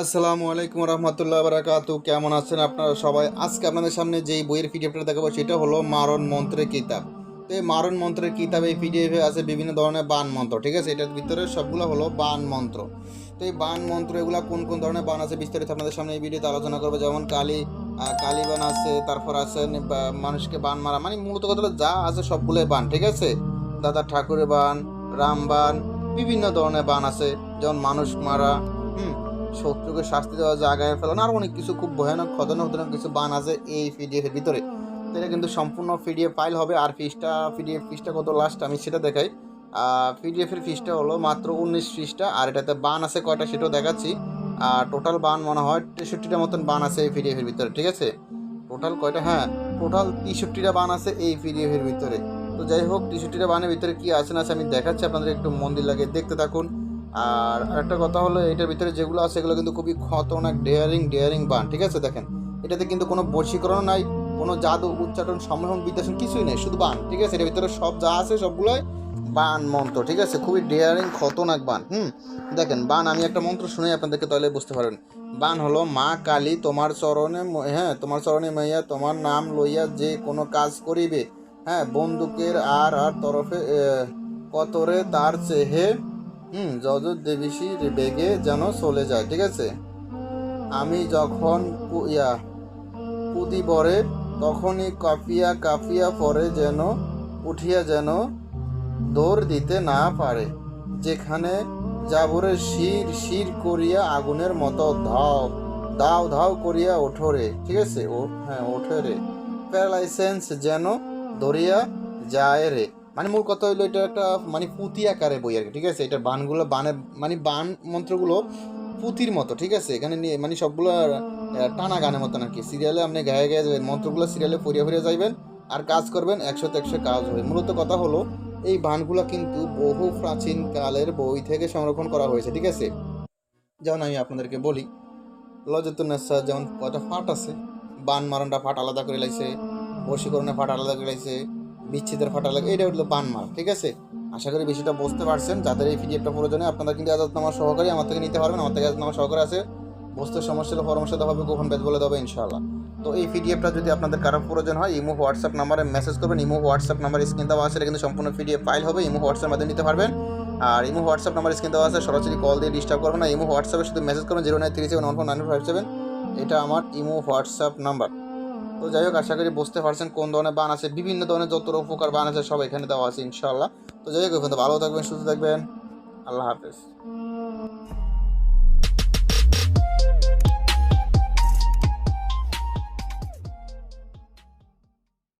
আসসালামু আলাইকুম রহমতুল্লাহ বারাকাতু কেমন আছেন আপনারা সবাই? আজকে আপনাদের সামনে যেই বইয়ের পিডিএফটা দেখাবো, সেটা হলো মারণ মন্ত্রের কিতাব। তো এই মারণ মন্ত্রের কিতাব এই পিডিএফে আছে বিভিন্ন ধরনের বান মন্ত্র, ঠিক আছে? এটার ভিতরে সবগুলো হলো বান মন্ত্র। তো এই বান মন্ত্র, এগুলো কোন কোন ধরনের বান আছে বিস্তারিত আপনাদের সামনে এই ভিডিওতে আলোচনা করব। যেমন কালী কালী বান আছে, তারপর আছে মানুষকে বান মারা মানে মূলত কথা যা আছে সবগুলোই বান, ঠিক আছে? দাদা ঠাকুরের বান, রাম বান, বিভিন্ন ধরনের বান আছে, যেমন মানুষ মারা, হুম? শত্রুকে শাস্তি দেওয়া জায়গায় ফেলানো, আর অনেক কিছু খুব ভয়ানক, খতরনাক খতরনাক কিছু বান আছে এই পিডিএফ এর ভিতরে এটা কিন্তু সম্পূর্ণ পিডিএফ ফাইল হবে, আর ফিসটা, পিডিএফ ফিসটা কত লাস্ট আমি সেটা দেখাই। পিডিএফ এর ফিসটা হলো মাত্র উনিশ ফিসটা, আর এটাতে বান আছে কয়টা সেটাও দেখাচ্ছি। আর টোটাল বান মনে হয় তেষট্টিটা মতন বান আছে এই পিডিএফ এর ভিতরে, ঠিক আছে? টোটাল কয়টা? হ্যাঁ টোটাল তেষট্টিটা বান আছে এই পিডিএফ এর ভিতরে। তো যাই হোক, তেষট্টিটা বানের ভিতরে কি আছে না আছে আমি দেখাচ্ছি আপনাদের একটু মন্দির লাগে দেখতে থাকুন। আর একটা কথা হলো, এটার ভিতরে যেগুলো আছে, এগুলো কিন্তু খুবই খতরনাক ডেয়ারিং ডেয়ারিং বান ঠিক আছে? দেখেন, এটাতে কিন্তু কোনো বশীকরণ নাই, কোনো জাদু, উচ্চারণ সম্মোহন বিদ্যাসন কিছুই নেই, শুধু বান ঠিক আছে? এটার ভিতরে সব যা আছে সবগুলোই বান মন্ত্র, ঠিক আছে? খুবই ডেয়ারিং খতরনাক বান হুম? দেখেন বান আমি একটা মন্ত্র শুনে, আপনাদেরকে তাহলে বুঝতে পারেন বান হলো মা কালী, তোমার চরণে হ্যাঁ তোমার চরণে মাইয়া, তোমার নাম লইয়া যে কোনো কাজ করিবে হ্যাঁ? বন্দুকের আর আর তরফে কতরে তার চেহে হুম যজ দেবিসির বেগে যেন চলে যায়, ঠিক আছে? আমি যখন ইয়া কুদি পরে তখনই কাঁপিয়া কাঁপিয়া পরে যেন, উঠিয়া যেন দৌড় দিতে না পারে, যেখানে জাবরে শির শির করিয়া আগুনের মতো ধাও দাও, ধাও করিয়া ওঠরে ঠিক আছে? ও হ্যাঁ ওঠরে প্যারালাইসেন্স যেন ধরিয়া যায় রে। মানে মূল কথা হইল এটা একটা মানে পুঁতি আকারে বই আর কি, ঠিক আছে? এটা বানগুলো বানের মানে বান মন্ত্রগুলো পুঁতির মতো, ঠিক আছে? এখানে নিয়ে মানে সবগুলো টানা গানের মতন আর কি। সিরিয়ালে আপনি গায়ে গায়ে যাবেন, মন্ত্রগুলো সিরিয়ালে পড়িয়া পড়িয়া যাইবেন আর কাজ করবেন একশোতে একশো কাজ হবে মূলত কথা হলো, এই বানগুলো কিন্তু বহু প্রাচীন কালের বই থেকে সংরক্ষণ করা হয়েছে, ঠিক আছে? যেমন আমি আপনাদেরকে বলি লজতুন্নেসা যেমন কয়টা ফাট আছে, বান মারণটা ফাট আলাদা করে লাইছে, বশীকরণের ফাট আলাদা করে লাইছে বিচ্ছেদের ফাটা লাগে এটা হলো বান মার, ঠিক আছে? আশা করি বিষয়টা বুঝতে পারছেন। যাদের এই পিডিএফটা প্রয়োজনে আপনারা কিন্তু আজাদনামা সহকারী আমার থেকে নিতে পারবেন। আমার থেকে আজাদনামা সহকারে আছে। বুঝতে সমস্যা হলে পরামর্শ দেওয়া হবে কখন বেদ বলে দেবে ইনশাআল্লাহ। তো এই পিডিএফটা যদি আপনাদের কারও প্রয়োজন হয়, ইমো, হোয়াটসঅ্যাপ নাম্বারে মেসেজ করবেন। ইমো, হোয়াটসঅ্যাপ নাম্বার স্ক্রিন দেওয়া আছে কিন্তু সম্পূর্ণ পিডিএফ ফাইল হবে। ইমো হোয়াটসঅ্যাপ মাধ্যমে নিতে পারবেন। আর ইমো, হোয়াটসঅ্যাপ নাম্বার স্ক্রিন দেওয়া আছে। সরাসরি কল দিয়ে ডিস্টার্ব করবেন না। ইমো, হোয়াটসঅ্যাপে শুধু মেসেজ করবেন zero nine three seven one four nine five seven এটা আমার ইমো, হোয়াটসঅ্যাপ নাম্বার। তো যাই হোক, আশা করি বুঝতে পারছেন কোন ধরনের বান আছে, বিভিন্ন ধরনের যত উপকার বান আছে, সব এখানে দেওয়া আছে ইনশাল্লাহ তো যাই হোক ভালো থাকবেন, সুস্থ থাকবেন। আল্লাহ হাফেজ।